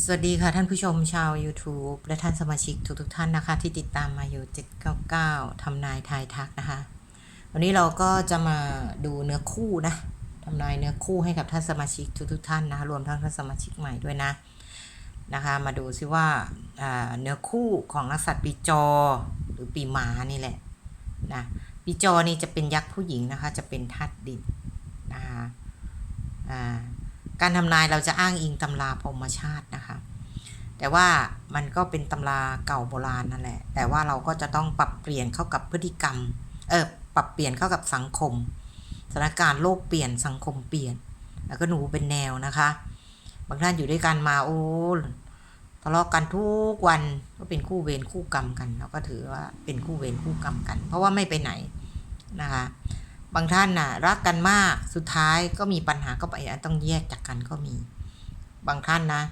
สวัสดีค่ะท่านผู้ชมชาว YouTube และท่านสมาชิกทุกๆทท่านนะคะ ที่ติดตามมาอยู่ 799ทำนายทายทักนะคะ วันนี้เราก็จะมาดูเนื้อคู่นะทำนายเนื้อคู่ให้กับท่านสมาชิกทุกๆท่านนะคะรวมทั้งท่านสมาชิกใหม่ด้วยนะนะคะ มาดูซิว่าอ่าเนื้อคู่ของนักสัตว์ปีจอหรือปีหมานี่แหละนะปีจอนี่จะเป็นยักษ์ผู้หญิงนะคะ จะเป็นธาตุดินนะคะอ่า การทำนายเราจะอ้างอิงตำราพรมชาตินะคะ แต่ว่ามันก็เป็นตำราเก่าโบราณนั่นแหละ แต่ว่าเราก็จะต้องปรับเปลี่ยนเข้ากับพฤติกรรม เออปรับเปลี่ยนเข้ากับสังคม สถานการณ์โลกเปลี่ยนสังคมเปลี่ยน แล้วก็หนูเป็นแนวนะคะ บางท่านอยู่ด้วยกันมาโอ้ทะเลาะกันทุกวันก็เป็นคู่เวรคู่กรรมกัน เราก็ถือว่าเป็นคู่เวรคู่กรรมกัน เพราะว่าไม่ไปไหนนะคะ บางท่านน่ะรักกันมากสุดท้ายก็มีปัญหาก็ไปต้องแยกจากกันก็มี บางท่านนะ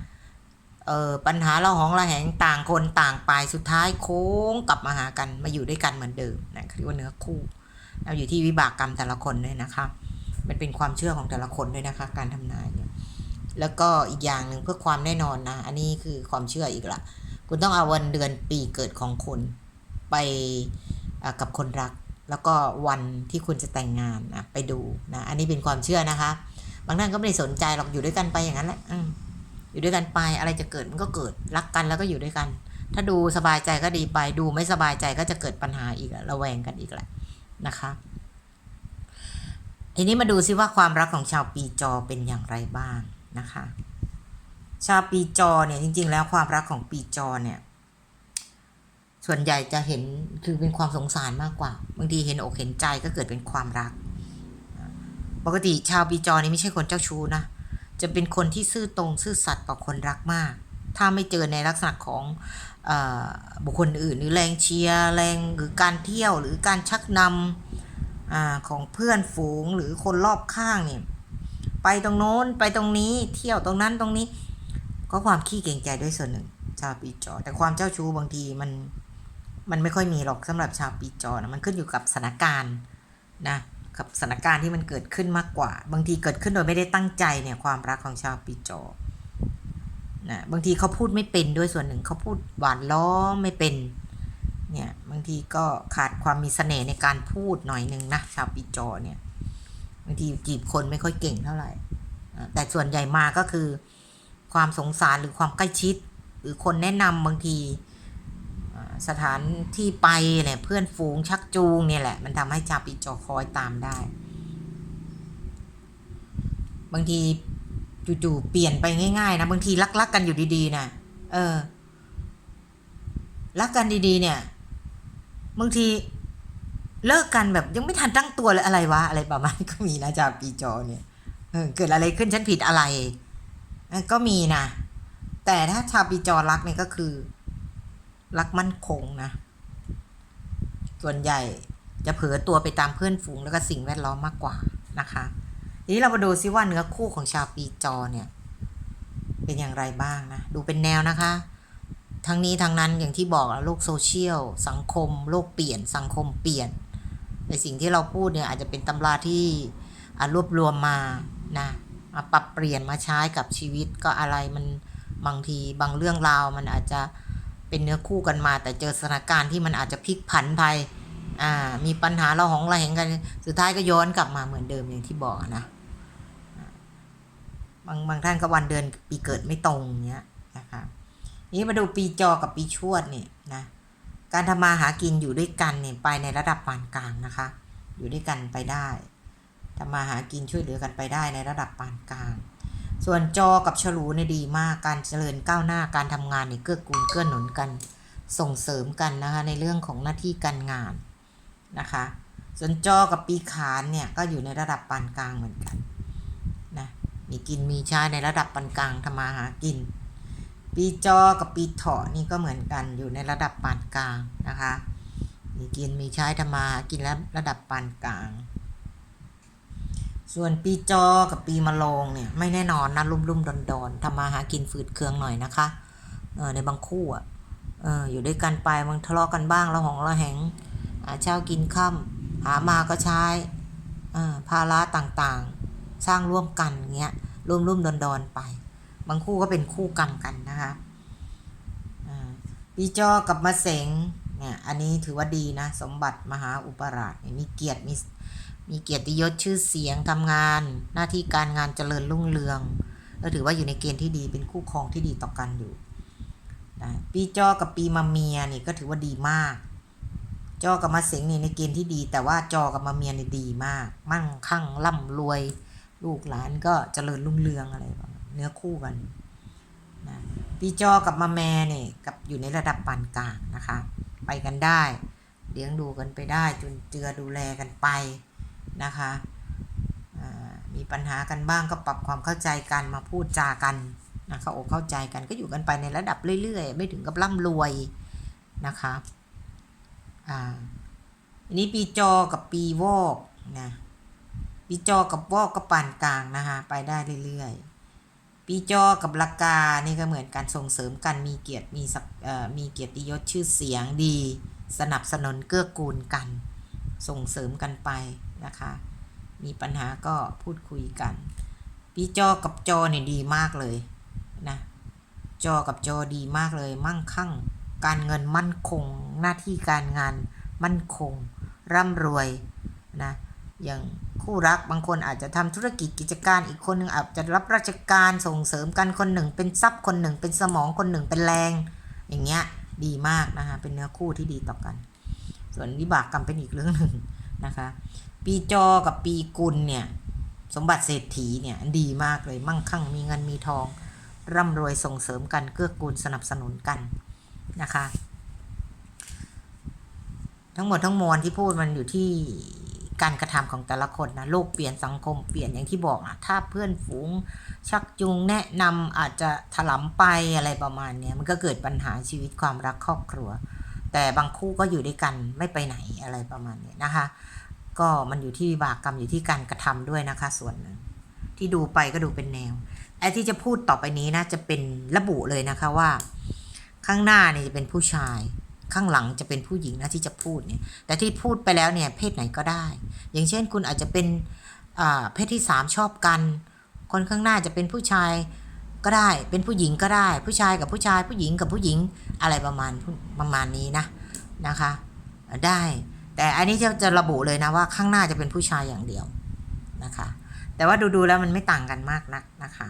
เออปัญหาเราหองระแหงต่างคนต่างไปสุดท้ายโค้งกลับมาหากันมาอยู่ด้วยกันเหมือนเดิมนะเรียกว่าเนื้อคู่เราอยู่ที่วิบากกรรมแต่ละคนด้วยนะคะมันเป็นความเชื่อของแต่ละคนด้วยนะคะ การทำนายเนี่ยแล้วก็อีกอย่างหนึ่งเพื่อความแน่นอนนะ อันนี้คือความเชื่ออีกละคุณต้องเอาวันเดือนปีเกิดของคุณไปกับคนรัก แล้วก็วันที่คุณจะแต่งงานนะไปดูนะอันนี้เป็นความเชื่อนะคะ บางท่านก็ไม่ได้สนใจหรอกอยู่ด้วยกันไปอย่างนั้นแหละอยู่ด้วยกันไปอะไรจะเกิดมันก็เกิดรักกันแล้วก็อยู่ด้วยกัน ถ้าดูสบายใจก็ดีไปดูไม่สบายใจก็จะเกิดปัญหาอีกระแวงกันอีกแหละนะคะทีนี้มาดูซิว่าความรักของชาวปีจอเป็นอย่างไรบ้างนะคะ ชาวปีจอเนี่ยจริง ๆ แล้วความรักของปีจอเนี่ย ส่วนใหญ่จะเห็นคือเป็นความสงสารมากกว่า บางทีเห็นอกเห็นใจก็เกิดเป็นความรัก ปกติชาวปีจอนี่ไม่ใช่คนเจ้าชู้นะ จะเป็นคนที่ซื่อตรงซื่อสัตย์ต่อคนรักมาก ถ้าไม่เจอในลักษณะของอบุคคลอื่น หรือแรงเชียร์แรงหรือการเที่ยวหรือการชักนำอของเพื่อนฝูงหรือคนรอบข้างเนี่ยไปตรงโน้นไปตรงนี้เที่ยวตรงนั้นตรงนี้ ก็ความขี้เก่งใจด้วยส่วนหนึ่งชาวปีจอ แต่ความเจ้าชู้บางทีมัน มันไม่ค่อยมีหรอกสำหรับชาวปีจอนะมันขึ้นอยู่กับสถานการณ์นะกับสถานการณ์ที่มันเกิดขึ้นมากกว่า บางทีเกิดขึ้นโดยไม่ได้ตั้งใจเนี่ยความรักของชาวปีจอนะบางทีเขาพูดไม่เป็นด้วยส่วนหนึ่งเขาพูดหวานล้อไม่เป็นเนี่ยบางทีก็ขาดความมีเสน่ห์ในการพูดหน่อยหนึ่งนะชาวปีจอเนี่ยบางทีจีบคนไม่ค่อยเก่งเท่าไหร่แต่ส่วนใหญ่มาก็คือ ความสงสารหรือความใกล้ชิด หรือคนแนะนำบางที สถานที่ไปเนี่ยเพื่อนฝูงชักจูงเนี่ยแหละ มันทำให้ชาวปีจอคอยตามได้ บางทีจู่ๆเปลี่ยนไปง่ายๆนะบางทีรักๆกันอยู่ดีๆนะเออ รักกันดีๆ เนี่ย บางทีเลิกกันแบบยังไม่ทันตั้งตัวเลยอะไรวะอะไรประมาณก็มีนะชาวปีจอเนี่ยเออเกิดอะไรขึ้นฉันผิดอะไรก็มีนะแต่ถ้าชาวปีจอรักเนี่ยก็คือ รักมั่นคงนะ ส่วนใหญ่จะเผลอตัวไปตามเพื่อนฝูงแล้วก็สิ่งแวดล้อมมากกว่านะคะทีนี้เรามาดูซิว่าเนื้อคู่ของชาวปีจอเนี่ย เป็นอย่างไรบ้างนะ ดูเป็นแนวนะคะ ทั้งนี้ทั้งนั้นอย่างที่บอกอะโลกโซเชียล สังคม โลกเปลี่ยน สังคมเปลี่ยนในสิ่งที่เราพูดเนี่ยอาจจะเป็นตำราที่รวบรวมมานะมาปรับเปลี่ยนมาใช้กับชีวิตก็อะไรมันบางทีบางเรื่องราวมันอาจจะ เป็นเนื้อคู่กันมา แต่เจอสถานการณ์ที่มันอาจจะพลิกผันไปอ่ามีปัญหาเราหองเราเห็นกัน สุดท้ายก็ย้อนกลับมาเหมือนเดิมอย่างที่บอกนะบางบางท่านก็วันเดือนปีเกิดไม่ตรงเนี้ยนะคะนี้มาดูปีจอกับปีชวดเนี่ยนะการทำมาหากินอยู่ด้วยกันเนี่ยไปในระดับปานกลางนะคะ อยู่ด้วยกันไปได้ทำมาหากินช่วยเหลือกันไปได้ในระดับปานกลาง ส่วนจอกับฉลูเนี่ยดีมากการเจริญก้าวหน้าการทำงานเนี่ยเกื้อกูลเกื้อหนุนกัน ส่งเสริมกันนะคะในเรื่องของหน้าที่การงานนะคะ ส่วนจอกับปีขานเนี่ยก็อยู่ในระดับปานกลางเหมือนกันนะมีกินมีใช้ในระดับปานกลางทำมาหากิน ปีจอกับปีเถาะนี่ก็เหมือนกันอยู่ในระดับปานกลางนะคะมีกินมีใช้ทำมาหากินแล้วระดับปานกลาง ส่วนปีจอกับปีมะโรงเนี่ย ไม่แน่นอนนะรุ่มรุ่มดอนดอนทำมาหากินฝืดเคืองหน่อยนะคะเออในบางคู่อะเอออยู่ด้วยกันไปบางทะเลาะกันบ้างระหองระแหงหาเช้ากินค่ำหามาก็ใช้เออภาระต่างๆ สร้างร่วมกันเงี้ยรุ่มรุ่มดอนดอนไป บางคู่ก็เป็นคู่กรรมกันนะคะปีจอกับมาเสงเนี่ยอันนี้ถือว่าดีนะ สมบัติมหาอุปราชนี่มีเกียรติมี มีเกียรติยศชื่อเสียงทำงาน หน้าที่การงานเจริญรุ่งเรืองก็ถือว่าอยู่ในเกณฑ์ที่ดีเป็นคู่ครองที่ดีต่อกันอยู่นะปีจอกับปีมาเมียนี่ก็ถือว่าดีมาก จอกับมาเสงนี่ในเกณฑ์ที่ดี แต่ว่าจอกับมาเมียนี่ดีมาก มั่งคั่งร่ำรวย ลูกหลานก็เจริญรุ่งเรืองอะไรแบบนั้เนื้อคู่กันนะปีจอกับมาแม่เนี่ยกับอยู่ในระดับปานกลางนะคะ ไปกันได้ เลี้ยงดูกันไปได้จนเจือดูแลกันไป นะคะมีปัญหากันบ้างก็ปรับความเข้าใจกันมาพูดจากันนะเข้าอกเข้าใจกันก็อยู่กันไปในระดับเรื่อยๆ ไม่ถึงกับร่ำรวยนะคะอ่าอันนี้ปีจอกับปีวอกนะปีจอกับวอกก็ปานกลางนะคะไปได้เรื่อยๆ ปีจอกับลากานี่ก็เหมือนการส่งเสริมกันมีเกียรติมีศักมีเกียรติยศชื่อเสียงดี สนับสนุนเกื้อกูลกัน ส่งเสริมกันไป นะคะ มีปัญหาก็พูดคุยกัน ปีจอกับจอเนี่ยดีมากเลยนะจอกับจอดีมากเลย มั่งคั่ง การเงินมั่นคง หน้าที่การงานมั่นคง ร่ำรวยนะอย่างคู่รักบางคนอาจจะทำธุรกิจกิจการอีกคนหนึ่งอาจจะรับราชการส่งเสริมกันคนหนึ่ง เป็นทรัพย์คนหนึ่ง เป็นสมองคนหนึ่งเป็นแรง อย่างเงี้ยดีมากนะคะเป็นเนื้อคู่ที่ดีต่อกัน ส่วนวิบากกรรมเป็นอีกเรื่องหนึ่ง นะคะ ปีจอกับปีกุลเนี่ยสมบัติเศรษฐีเนี่ยดีมากเลยมั่งคั่งมีเงินมีทอง ร่ำรวยส่งเสริมกันเกื้อกูลสนับสนุนกันนะคะ ทั้งหมดทั้งมวลที่พูดมันอยู่ที่การกระทำของแต่ละคนนะโลกเปลี่ยนสังคมเปลี่ยนอย่างที่บอกนะถ้าเพื่อนฝูงชักจูงแนะนำอาจจะถลำไปอะไรประมาณเนี้ยมันก็เกิดปัญหาชีวิตความรักครอบครัว แต่บางคู่ก็อยู่ด้วยกันไม่ไปไหนอะไรประมาณนี้นะคะ ก็มันอยู่ที่บากกรรมอยู่ที่การกระทำด้วยนะคะ ส่วนหนึ่งที่ดูไปก็ดูเป็นแนวไอ้ที่จะพูดต่อไปนี้นะจะเป็นระบุเลยนะคะว่า ข้างหน้าเนี่ยจะเป็นผู้ชาย ข้างหลังจะเป็นผู้หญิงนะที่จะพูดเนี่ย แต่ที่พูดไปแล้วเนี่ยเพศไหนก็ได้ อย่างเช่นคุณอาจจะเป็นเพศที่สามชอบกัน คนข้างหน้าจะเป็นผู้ชาย ก็ได้ เป็นผู้หญิงก็ได้ ผู้ชายกับผู้ชายผู้หญิงกับผู้หญิงอะไรประมาณประมาณนี้นะนะคะ ได้ แต่อันนี้จะจะระบุเลยนะว่าข้างหน้าจะเป็นผู้ชายอย่างเดียวนะคะ แต่ว่าดูๆแล้วมันไม่ต่างกันมากนักนะคะ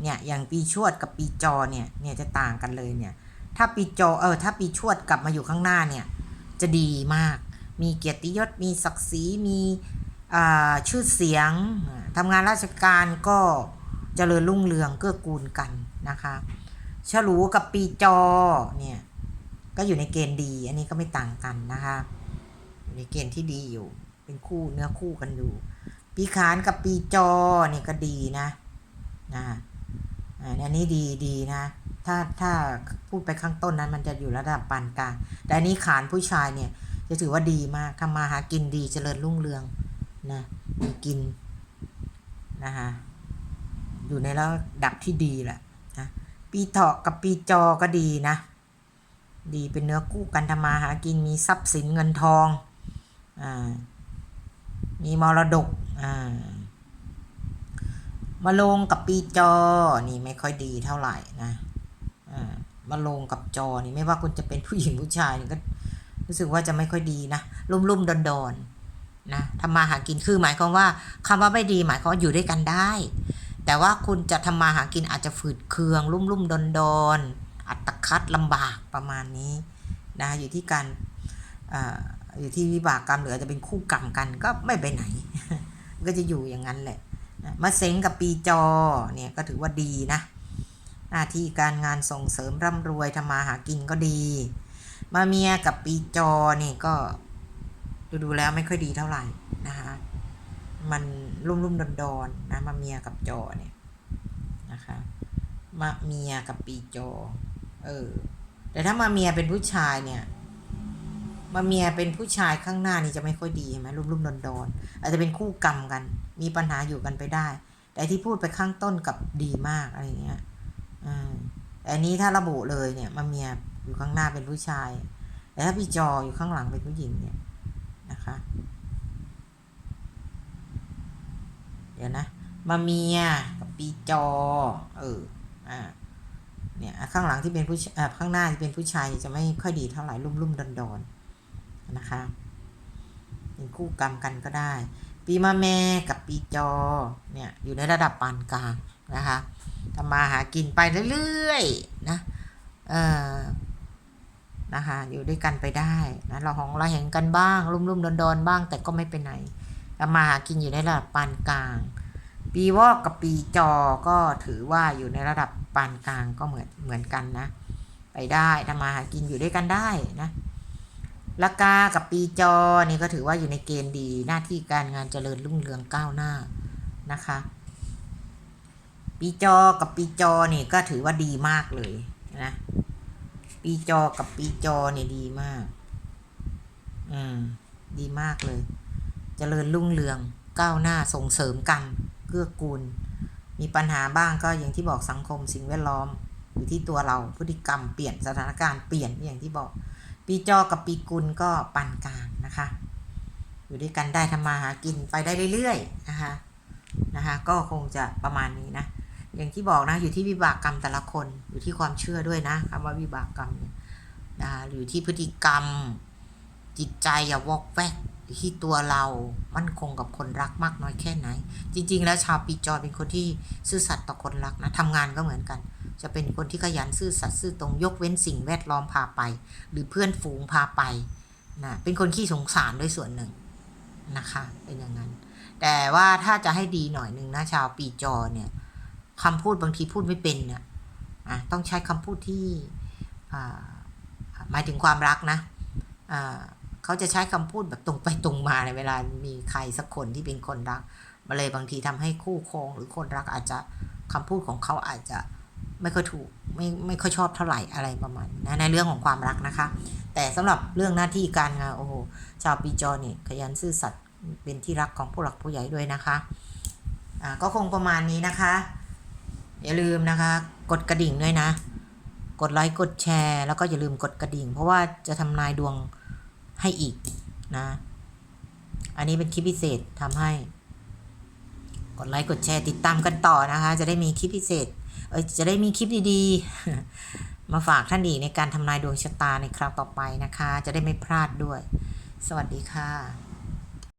เนี่ยอย่างปีชวดกับปีจอเนี่ยเนี่ยจะต่างกันเลยเนี่ย ถ้าปีจอเออถ้าปีชวดกลับมาอยู่ข้างหน้าเนี่ยจะดีมาก มีเกียรติยศมีศักดิ์ศรีมีชื่อเสียงทำงานราชการก็ เจริญรุ่งเรืองเกื้อกูลกันนะคะฉลูกับปีจอเนี่ยก็อยู่ในเกณฑ์ดี อันนี้ก็ไม่ต่างกันนะคะอยู่ในเกณฑ์ที่ดีอยู่ เป็นคู่เนื้อคู่กันอยู่ ปีขานกับปีจอเนี่ยก็ดีนะนะอันนี้ดีดีนะ ถ้าถ้าพูดไปข้างต้นนั้น มันจะอยู่ระดับปานกลางแต่อันนี้ขานผู้ชายเนี่ย จะถือว่าดีมากทำมาหากินดีเจริญรุ่งเรืองนะมีกินนะคะ อยู่ในระดับที่ดีแหละนะปีเถาะกับปีจอก็ดีนะ ดีเป็นเนื้อคู่กันทำมาหากินมีทรัพย์สินเงินทองอ่ามีมรดกอ่ามาลงกับปีจอนี่ไม่ค่อยดีเท่าไหร่นะอ่ามาลงกับจอนี่ไม่ว่าคุณจะเป็นผู้หญิงผู้ชายนี่ก็รู้สึกว่าจะไม่ค่อยดีนะรุ่มรุ่มดอนดอนๆนะทำมาหากินคือหมายความว่าคำว่าไม่ดีหมายความว่าอยู่ด้วยกันได้ แต่ว่าคุณจะทำมาหากินอาจจะฝืดเคืองรุ่มรุ่มดอนดอนอัตคัดลำบากประมาณนี้นะอยู่ที่การออยู่ที่วิบากกรรมหรืออาจจะเป็นคู่กรรมกันก็ไม่ไปไหน ก็จะอยู่อย่างนั้นแหละมาเซ็งกับปีจอเนี่ยก็ถือว่าดีนะหน้าที่การงานส่งเสริมร่ำรวยทำมาหากินก็ดี มาเมียกับปีจอนี่ก็ดูดูแล้วไม่ค่อยดีเท่าไหร่นะคะ มันรุ่มรุ่มดอนดอนๆนะมาเมียกับจอเนี่ยนะคะมาเมียกับปีจอ เออ แต่ถ้ามาเมียเป็นผู้ชายเนี่ยมาเมียเป็นผู้ชายข้างหน้านี่จะไม่ค่อยดีใช่ไหมรุ่มรุ่มดอนดอนๆอาจจะเป็นคู่กรรมกัน มีปัญหาอยู่กันไปได้ แต่ที่พูดไปข้างต้นกับดีมากอะไรเงี้ยอ่าแต่อันนี้ถ้าระบุเลยเนี่ยมาเมียอยู่ข้างหน้าเป็นผู้ชายแต่ถ้าพี่จออยู่ข้างหลังเป็นผู้หญิงเนี่ยนะคะ เดี๋ยวนะ มาเมียกับปีจอ เออ อ่า เนี่ยข้างหลังที่เป็นผู้อ่าข้างหน้าที่เป็นผู้ชายจะไม่ค่อยดีเท่าไหร่ลุ่มลุ่มดอนดอนนะคะเป็นคู่กรรมกันก็ได้ ปีมะแม่กับปีจอ เนี่ยอยู่ในระดับปานกลางนะคะทำมาหากินไปเรื่อยๆนะ เออนะคะอยู่ด้วยกันไปได้นะเราของเราเห็นกันบ้าง รุ่มๆดอนๆบ้าง แต่ก็ไม่เป็นไหนทำมาหากินอยู่ในระดับปานกลาง ปีวอกกับปีจอก็ถือว่าอยู่ในระดับปานกลางก็เหมือนเหมือนกันนะ ไปได้ทำมาหากินอยู่ด้วยกันได้นะละกากับปีจอนี่ก็ถือว่าอยู่ในเกณฑ์ดีหน้าที่การงานเจริญรุ่งเรืองก้าวหน้านะคะ ปีจอกับปีจอนี่ก็ถือว่าดีมากเลยนะปีจอกับปีจอเนี่ยดีมาก อืม ดีมากเลยเจริญรุ่งเรืองก้าวหน้าส่งเสริมกัน เกื้อกูล มีปัญหาบ้างก็อย่างที่บอกสังคมสิ่งแวดล้อม อยู่ที่ตัวเราพฤติกรรมเปลี่ยนสถานการณ์เปลี่ยนอย่างที่บอก ปีจอกับปีกุลก็ปานกลางนะคะ อยู่ด้วยกันได้ทำมาหากินไปได้เรื่อยๆนะคะนะคะก็คงจะประมาณนี้นะอย่างที่บอกนะอยู่ที่วิบากกรรมแต่ละคนอยู่ที่ความเชื่อด้วยนะคำว่าวิบากกรรมเนี่ยนะคะอยู่ที่พฤติกรรมจิตใจอย่าวอกแวก ที่ตัวเรามั่นคงกับคนรักมากน้อยแค่ไหน จริง ๆ แล้วชาวปีจอเป็นคนที่ซื่อสัตย์ต่อคนรักนะทำงานก็เหมือนกัน จะเป็นคนที่ขยันซื่อสัตย์ซื่อตรงยกเว้นสิ่งแวดล้อมพาไป หรือเพื่อนฝูงพาไปนะเป็นคนขี้สงสารด้วยส่วนหนึ่งนะคะเป็นอย่างนั้น แต่ว่าถ้าจะให้ดีหน่อยหนึ่งนะชาวปีจอเนี่ยคำพูดบางทีพูดไม่เป็นเนี่ยอะต้องใช้คำพูดที่หมายถึงความรักนะอ่า เขาจะใช้คำพูดแบบตรงไปตรงมาในเวลามีใครสักคนที่เป็นคนรักมาเลยบางทีทำให้คู่ครองหรือคนรักอาจจะคำพูดของเขาอาจจะไม่ค่อยถูกไม่ไม่ค่อยชอบเท่าไหร่อะไรประมาณนะในเรื่องของความรักนะคะ แต่สำหรับเรื่องหน้าที่การงานโอ้โหชาวปีจอนี่ขยันซื่อสัตย์เป็นที่รักของผู้หลักผู้ใหญ่ด้วยนะคะอ่าก็คงประมาณนี้นะคะ อย่าลืมนะคะ กดกระดิ่งด้วยนะ กดไลค์กดแชร์ แล้วก็อย่าลืมกดกระดิ่ง เพราะว่าจะทำนายดวง ให้อีกนะ อันนี้เป็นคลิปพิเศษทำให้ กดไลค์กดแชร์ติดตามกันต่อนะคะ จะได้มีคลิปพิเศษ เออจะได้มีคลิปดีๆ มาฝากท่านอีกในการทำนายดวงชะตาในคราวต่อไปนะคะ จะได้ไม่พลาดด้วย สวัสดีค่ะ